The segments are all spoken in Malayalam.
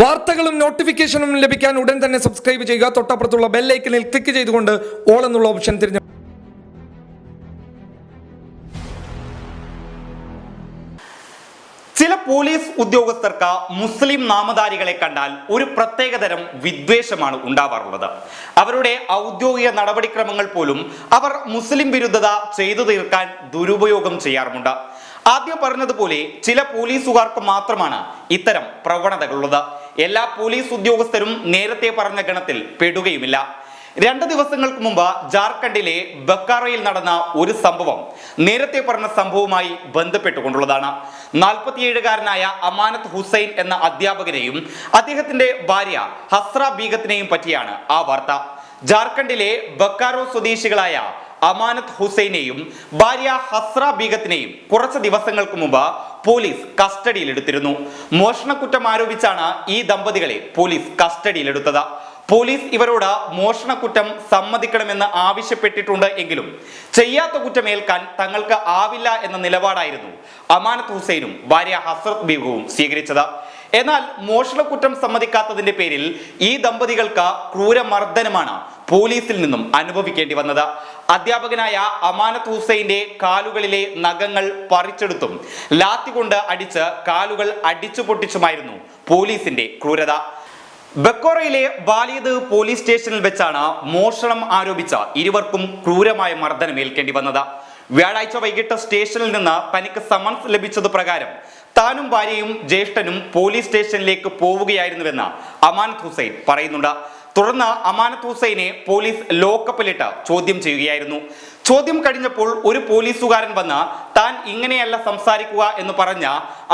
വാർത്തകളും നോട്ടിഫിക്കേഷനും ലഭിക്കാൻ ഉടൻ തന്നെ സബ്സ്ക്രൈബ് ചെയ്യുക. തൊട്ടപ്പുറത്തുള്ള ബെല്ലൈക്കനിൽ ക്ലിക്ക് ചെയ്തുകൊണ്ട് ഓൾ എന്നുള്ള ഓപ്ഷൻ തിരഞ്ഞെടുക്കുക. ചില പോലീസ് ഉദ്യോഗസ്ഥർക്ക് മുസ്ലിം നാമധാരികളെ കണ്ടാൽ ഒരു പ്രത്യേകതരം വിദ്വേഷമാണ് ഉണ്ടാവാറുള്ളത്. അവരുടെ ഔദ്യോഗിക നടപടിക്രമങ്ങൾ പോലും അവർ മുസ്ലിം വിരുദ്ധത ചെയ്തു തീർക്കാൻ ദുരുപയോഗം ചെയ്യാറുമുണ്ട്. ആദ്യം പറഞ്ഞതുപോലെ ചില പോലീസുകാർക്ക് മാത്രമാണ് ഇത്തരം പ്രവണതകളുള്ളത്. എല്ലാ പോലീസ് ഉദ്യോഗസ്ഥരും നേരത്തെ പറഞ്ഞ ഗണത്തിൽ പെടുകയുമില്ല. രണ്ട് ദിവസങ്ങൾക്ക് മുമ്പ് ജാർഖണ്ഡിലെ ബക്കാറയിൽ നടന്ന ഒരു സംഭവം നേരത്തെ പറഞ്ഞ സംഭവവുമായി ബന്ധപ്പെട്ടുകൊണ്ടുള്ളതാണ്. നാൽപ്പത്തിയേഴുകാരനായ അമാനത്ത് ഹുസൈൻ എന്ന അധ്യാപകനെയും അദ്ദേഹത്തിന്റെ ഭാര്യ ഹസ്ര ബീഗത്തിനെയും പറ്റിയാണ് ആ വാർത്ത. ജാർഖണ്ഡിലെ ബക്കാറോ സ്വദേശികളായ അമാനത്ത് ഹുസൈനെയും ഭാര്യ ഹസ്ര ബീഗത്തിനെയും കുറച്ച് ദിവസങ്ങൾക്ക് മുമ്പ് പോലീസ് കസ്റ്റഡിയിലെടുത്തിരുന്നു. മോഷണക്കുറ്റം ആരോപിച്ചാണ് ഈ ദമ്പതികളെ പോലീസ് കസ്റ്റഡിയിലെടുത്തത്. പോലീസ് ഇവരോട് മോഷണക്കുറ്റം സമ്മതിക്കണമെന്ന് ആവശ്യപ്പെട്ടിട്ടുണ്ട് എങ്കിലും ചെയ്യാത്ത കുറ്റമേൽക്കാൻ തങ്ങൾക്ക് ആവില്ല എന്ന നിലപാടായിരുന്നു അമാനത്ത് ഹുസൈനും ഭാര്യ ഹസ്രത് ബീഗവും സ്വീകരിച്ചത്. എന്നാൽ മോഷണക്കുറ്റം സമ്മതിക്കാത്തതിന്റെ പേരിൽ ഈ ദമ്പതികൾക്ക് ക്രൂരമർദ്ദനമാണ് പോലീസിൽ നിന്നും അനുഭവിക്കേണ്ടി വന്നത്. അധ്യാപകനായ അമാനത്ത് ഹുസൈന്റെ കാലുകളിലെ നഖങ്ങൾ പറിച്ചെടുത്തും ലാത്തി കൊണ്ട് അടിച്ച് കാലുകൾ അടിച്ചു പൊട്ടിച്ചുമായിരുന്നു പോലീസിന്റെ ക്രൂരത. ബക്കോറയിലെ ബാലിയത് പോലീസ് സ്റ്റേഷനിൽ വെച്ചാണ് മോഷണം ആരോപിച്ച ഇരുവർക്കും ക്രൂരമായ മർദ്ദനമേൽക്കേണ്ടി വന്നത്. വ്യാഴാഴ്ച വൈകിട്ട് സ്റ്റേഷനിൽ നിന്ന് തനിക്ക് സമൻസ് ലഭിച്ചത് പ്രകാരം താനും ഭാര്യയും ജ്യേഷ്ഠനും പോലീസ് സ്റ്റേഷനിലേക്ക് പോവുകയായിരുന്നുവെന്ന് അമാനത്ത് ഹുസൈൻ പറയുന്നുണ്ട്. തുടർന്ന് അമാനത്ത് ഹുസൈനെ പോലീസ് ലോക്കപ്പിലിട്ട് ചോദ്യം ചെയ്യുകയായിരുന്നു. ചോദ്യം കഴിഞ്ഞപ്പോൾ ഒരു പോലീസുകാരൻ വന്ന് താൻ ഇങ്ങനെയല്ല സംസാരിക്കുക എന്ന് പറഞ്ഞ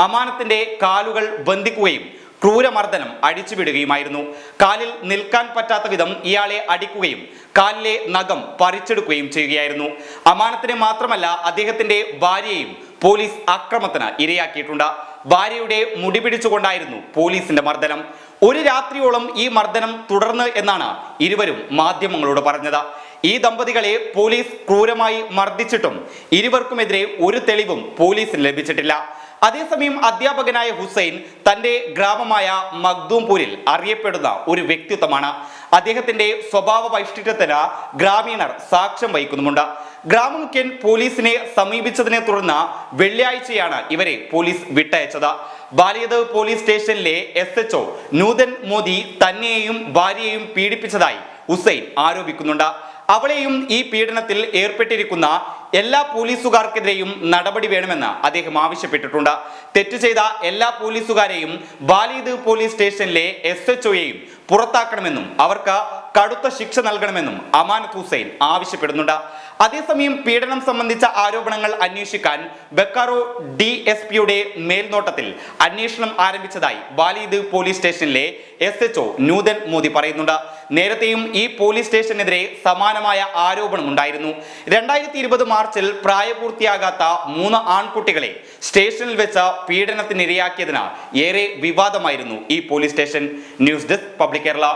അമാനത്തിന്റെ കാലുകൾ ബന്ധിക്കുകയും ക്രൂരമർദ്ദനം അഴിച്ചുവിടുകയുമായിരുന്നു. കാലിൽ നിൽക്കാൻ പറ്റാത്ത വിധം ഇയാളെ അടിക്കുകയും കാലിലെ നഖം പറിച്ചെടുക്കുകയും ചെയ്യുകയായിരുന്നു. അമാനത്തിനെ മാത്രമല്ല അദ്ദേഹത്തിന്റെ ഭാര്യയെയും പോലീസ് അക്രമത്തിന് ഇരയാക്കിയിട്ടുണ്ട്. ഭാര്യയുടെ മുടി പിടിച്ചുകൊണ്ടായിരുന്നു പോലീസിന്റെ മർദ്ദനം. ഒരു രാത്രിയോളം ഈ മർദ്ദനം തുടർന്ന് എന്നാണ് ഇരുവരും മാധ്യമങ്ങളോട് പറഞ്ഞത്. ഈ ദമ്പതികളെ പോലീസ് ക്രൂരമായി മർദ്ദിച്ചിട്ടും ഇരുവർക്കുമെതിരെ ഒരു തെളിവും പോലീസിന് ലഭിച്ചിട്ടില്ല. അതേസമയം അധ്യാപകനായ ഹുസൈൻ തന്റെ ഗ്രാമമായ മഖ്ദൂംപൂരിൽ അറിയപ്പെടുന്ന ഒരു വ്യക്തിത്വമാണ്. അദ്ദേഹത്തിന്റെ സ്വഭാവ വൈശിഷ്ട്യത്തിന് ഗ്രാമീണർ സാക്ഷ്യം വഹിക്കുന്നുമുണ്ട്. ഗ്രാമമുഖ്യൻ പോലീസിനെ സമീപിച്ചതിനെ തുടർന്ന് വെള്ളിയാഴ്ചയാണ് ഇവരെ പോലീസ് വിട്ടയച്ചത്. ബാലിയത് പോലീസ് സ്റ്റേഷനിലെ എസ് എച്ച് നൂതൻ മോദി തന്നെയും ഭാര്യയെയും പീഡിപ്പിച്ചതായി ഹുസൈൻ ആരോപിക്കുന്നുണ്ട്. അവളെയും ഈ പീഡനത്തിൽ ഏർപ്പെട്ടിരിക്കുന്ന എല്ലാ പോലീസുകാർക്കെതിരെയും നടപടി വേണമെന്ന് അദ്ദേഹം ആവശ്യപ്പെട്ടിട്ടുണ്ട്. തെറ്റ് ചെയ്ത എല്ലാ പോലീസുകാരെയും ബാലിദ് പോലീസ് സ്റ്റേഷനിലെ എസ് എച്ച് ഒയെയും പുറത്താക്കണമെന്നും അവർക്ക് കടുത്ത ശിക്ഷ നൽകണമെന്നും അമാനത്ത് ഹുസൈൻ ആവശ്യപ്പെടുന്നുണ്ട്. അതേസമയം പീഡനം സംബന്ധിച്ച ആരോപണങ്ങൾ അന്വേഷിക്കാൻ ബക്കാറോ ഡി എസ് പിയുടെ മേൽനോട്ടത്തിൽ അന്വേഷണം ആരംഭിച്ചതായി ബാലിദ് പോലീസ് സ്റ്റേഷനിലെ S H O Nutan Modi പറയുന്നുണ്ട്. നേരത്തെയും ഈ പോലീസ് സ്റ്റേഷനെതിരെ സമാനമായ ആരോപണം ഉണ്ടായിരുന്നു. രണ്ടായിരത്തി ഇരുപത് മാർച്ചിൽ പ്രായപൂർത്തിയാകാത്ത മൂന്ന് ആൺകുട്ടികളെ സ്റ്റേഷനിൽ വെച്ച് പീഡനത്തിനിരയാക്കിയതിനാൽ ഏറെ വിവാദമായിരുന്നു ഈ police station news desk public Kerala.